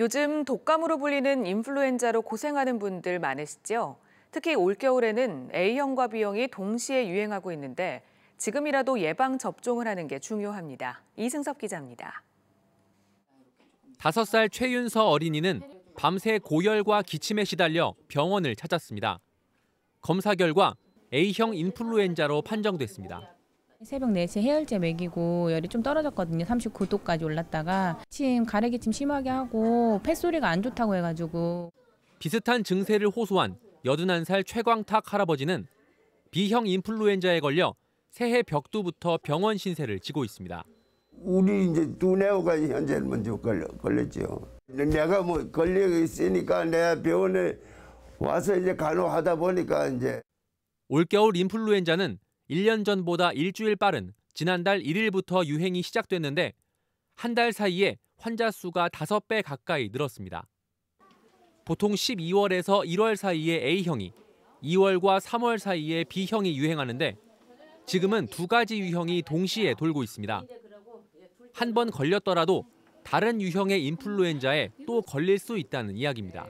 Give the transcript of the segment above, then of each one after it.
요즘 독감으로 불리는 인플루엔자로 고생하는 분들 많으시죠? 특히 올겨울에는 A형과 B형이 동시에 유행하고 있는데 지금이라도 예방 접종을 하는 게 중요합니다. 이승섭 기자입니다. 5살 최윤서 어린이는 밤새 고열과 기침에 시달려 병원을 찾았습니다. 검사 결과 A형 인플루엔자로 판정됐습니다. 새벽 4시에 해열제 먹이고 열이 좀 떨어졌거든요. 39도까지 올랐다가 침 가래기침 심하게 하고 폐소리가 안 좋다고 해가지고 비슷한 증세를 호소한 81살 최광탁 할아버지는 B형 인플루엔자에 걸려 새해 벽두부터 병원 신세를 지고 있습니다. 우리 이제 두뇌가 현재 먼저 걸려, 걸렸죠. 내가 뭐 걸려 있으니까 내가 병원에 와서 이제 간호하다 보니까 이제 올겨울 인플루엔자는 1년 전보다 일주일 빠른 지난달 1일부터 유행이 시작됐는데 한 달 사이에 환자 수가 5배 가까이 늘었습니다. 보통 12월에서 1월 사이에 A형이, 2월과 3월 사이에 B형이 유행하는데 지금은 두 가지 유형이 동시에 돌고 있습니다. 한 번 걸렸더라도 다른 유형의 인플루엔자에 또 걸릴 수 있다는 이야기입니다.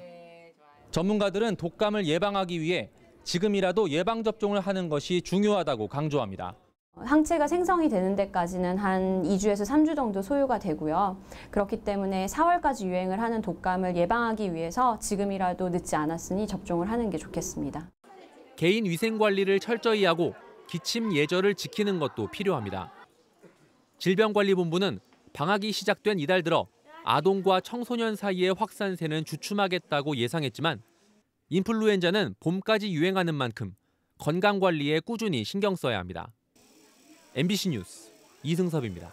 전문가들은 독감을 예방하기 위해 지금이라도 예방접종을 하는 것이 중요하다고 강조합니다. 항체가 생성이 되는 데까지는 한 2주에서 3주 정도 소요가 되고요. 그렇기 때문에 4월까지 유행을 하는 독감을 예방하기 위해서 지금이라도 늦지 않았으니 접종을 하는 게 좋겠습니다. 개인 위생 관리를 철저히 하고 기침 예절을 지키는 것도 필요합니다. 질병관리본부는 방학이 시작된 이달 들어 아동과 청소년 사이의 확산세는 주춤하겠다고 예상했지만 인플루엔자는 봄까지 유행하는 만큼 건강 관리에 꾸준히 신경 써야 합니다. MBC 뉴스 이승섭입니다.